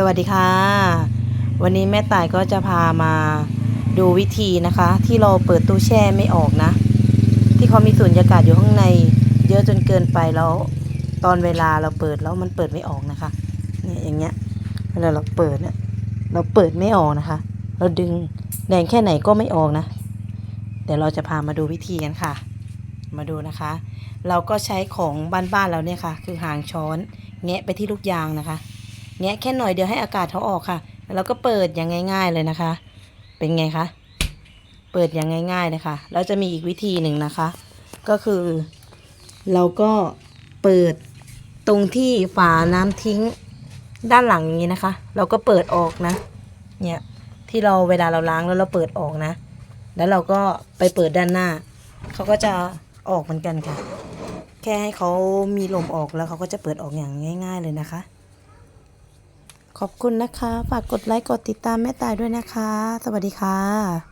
สวัสดีค่ะ วันนี้แม่ต่ายก็จะพามาดูวิธีนะคะ ที่เราเปิดตู้แช่ไม่ออกนะ ที่เขามีสูญญากาศอยู่ข้างใน เยอะจนเกินไปแล้ว ตอนเวลาเราเปิดแล้วมันเปิดไม่ออกนะคะเนี่ยอย่างเงี้ยเวลาเราเปิดเนี่ยเราเปิดไม่ออกนะคะ เราดึงแรงแค่ไหนก็ไม่ออกนะเดี๋ยวเราจะพามาดูวิธีกันค่ะ มาดูนะคะ เราก็ใช้ของบ้านๆเราเนี่ยค่ะ คือหางช้อนแงะไปที่ลูกยางนะคะ แงะแค่หน่อยเดียวให้อากาศเขาออกค่ะ แล้วก็เปิดอย่างง่าย ๆเลยนะคะ เป็นไงคะ เปิดอย่างง่ายๆเลยค่ะ แล้วจะมีอีกวิธีหนึ่งนะคะ ก็คือ เราก็เปิดตรงที่ฝาน้ำทิ้งด้านหลังนี้นะคะ เราก็เปิดออกนะ เนี่ยที่เราเวลาเราล้างแล้วเราเปิดออกนะ แล้วเราก็ไปเปิดด้านหน้า เขาก็จะออกเหมือนกันค่ะ แค่ให้เขามีลมออกแล้วเขาก็จะเปิดออกอย่างง่าย ๆ เลยนะคะ ขอบคุณนะคะ ฝากกดไลค์กดติดตามแม่ตายด้วยนะคะ สวัสดีค่ะ